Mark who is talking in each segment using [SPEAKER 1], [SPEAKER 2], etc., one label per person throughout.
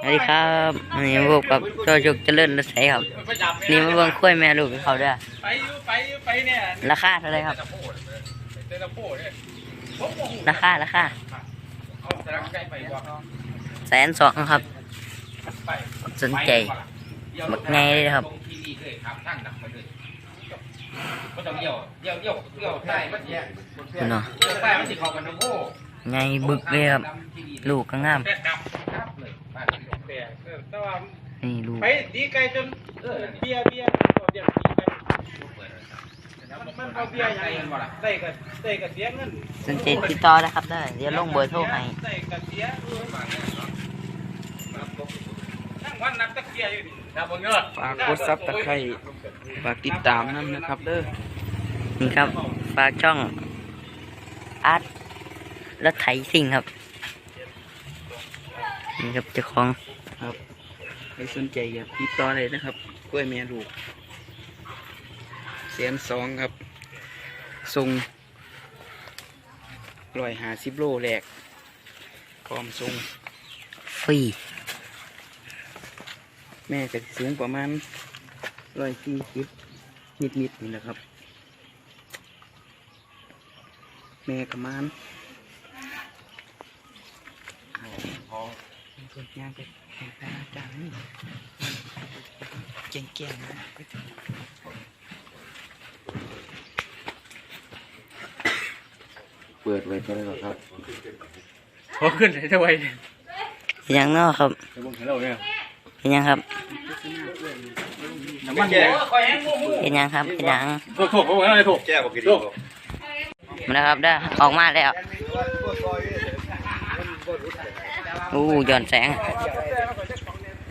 [SPEAKER 1] สวัสดีครับวันนี้พบกับโจจุกเจริญรถไถครับนี่มาเบิ่งกล้วยแม่ลูกให้เขาด้วย
[SPEAKER 2] ไปอยู่ไปอยู่ไปเนี่ย
[SPEAKER 1] ราคาเท่าไหรครับ
[SPEAKER 2] ตะโพดเตตะโพดเนี่ย
[SPEAKER 1] ราคาราคา
[SPEAKER 2] เอาสลักใกล้ไปกว่า
[SPEAKER 1] แสนสองครับ
[SPEAKER 2] ไป
[SPEAKER 1] สนใจบักไงเลยครับ
[SPEAKER 2] ลงทีวีเลยครับตั้งดักมาเลยก็ต้องเดี่ยวเดี่ยวเดี่ยวเดี่ยวใต้มันเนี่ย
[SPEAKER 1] เนาะ
[SPEAKER 2] เดี่ยวใต้มันสิเข้ากันตะโพด
[SPEAKER 1] ไงบึกเลยครับ ลูกก็งาม
[SPEAKER 2] แต่ดับดับเลย บ้านนี้แต่แต่ว่า
[SPEAKER 1] นี่ลูก
[SPEAKER 2] ไปดีไกลจนเออเบียร์เบียร์ก็เดี๋ยวดีไกลมันมันเอาเบียร์ยังไงได้กับได้กับเสียเงิน
[SPEAKER 1] สนใจติดต่อนะครับได้เดี๋ยวลงเบอร์โทรให้
[SPEAKER 2] ได้กับเสียทั้งวันนับตะเกียอยู่ดิครับบ่เงิน
[SPEAKER 3] ฝากกดซับตะไคร้ฝากติดตามนั่นนะครับเด้อ
[SPEAKER 1] นี่ครับฝากช่องอาร์ตรถไถสิ่งครับ นี่ครับเจ้าของ
[SPEAKER 3] ครับใครสนใจอยากติดต่อเลยนะครับกล้วยแม่ลูกเสียนสองครับทรงร้อยหาสิบโลแหลกพร้อมทรง
[SPEAKER 1] ฟรี
[SPEAKER 3] แม่ก็สิสูงประมาณร้อยสี่สิบนิดๆนี่แหละครับ แม่ประมาณ เป็นคนงานไปแข่งขันอาจารย์นี่เก่งๆนะ
[SPEAKER 4] เปิดไว้ก็ได้หรอครับ
[SPEAKER 2] พอขึ้นได้ไว
[SPEAKER 1] เห็นยังเนาะครับ
[SPEAKER 2] จะบ่งให้เราเนี่ย
[SPEAKER 1] เห็นยังครับ
[SPEAKER 2] น้ำมันแก่คอยแห้ง
[SPEAKER 1] เห็นยังครับเห็นยัง
[SPEAKER 2] ถูกถูกผมให้ถูกแก่บ่กินถูก
[SPEAKER 1] มาแล้วครับได้ออกมาแล้ว อู้ย้อนแสง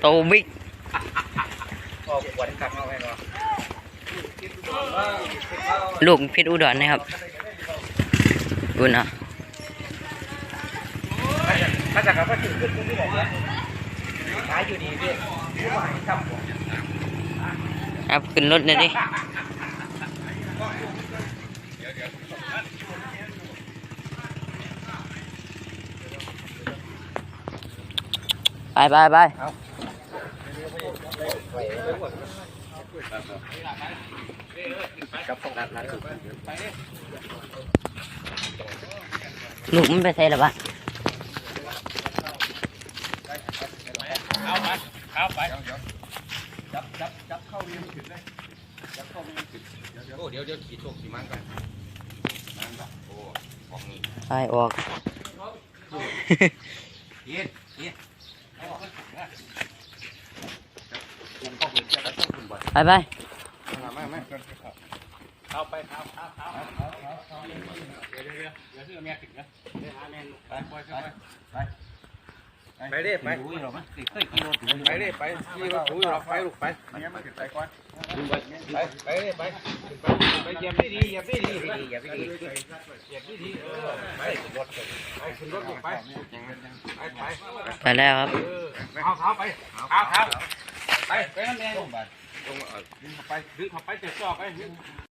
[SPEAKER 1] โตบิ๊กลูกพชรอุดรนะครับดูเนาะ
[SPEAKER 2] มาจากก็ถึงขึ้นรงนี้แหละขายอยู่ดีพี่ผู้หมายครับ
[SPEAKER 1] ครับขึ้นรถเลยดิ ไปไปไปลูกมันไปใส่หรอปะ
[SPEAKER 2] เอาไปเอาไปโอ้เดี๋ยวเดี๋ยวขี่โชคขี่มันกันมันแบบโอ้ของนี่
[SPEAKER 1] ไปออก
[SPEAKER 2] เย็นเย็นผมเข้าไปจะต้องคุณบ่อย
[SPEAKER 1] ไปไป
[SPEAKER 2] ไม่ไม่เอาไปเอาเอาเอาเอาเดี๋ยวเดี๋ยวเดี๋ยวเดี๋ยวที่แม่ถึงนะเดี๋ยวหาแม่ไปไปไปไปไปเด้ไปรู้อยู่หรอมั้ยเคยขี่รถไปเด้ไปขี่รถรู้อยู่หรอไปลูกไปไปก่อนไปไปไปเด้ไปไปเหยียบไม่ดีเหยียบไม่ดีเหยียบไม่ดีเหยียบไม่ดีเออไปขึ้นรถไปขึ้นรถลงไปไปไป
[SPEAKER 1] ไปแล้วครับ
[SPEAKER 2] เอาเท้าไปเอาเท้าไปไปนั่นเอง ลงไปลงไปดึงเข้าไปดึงเข้าไปเจ็บจ่อไป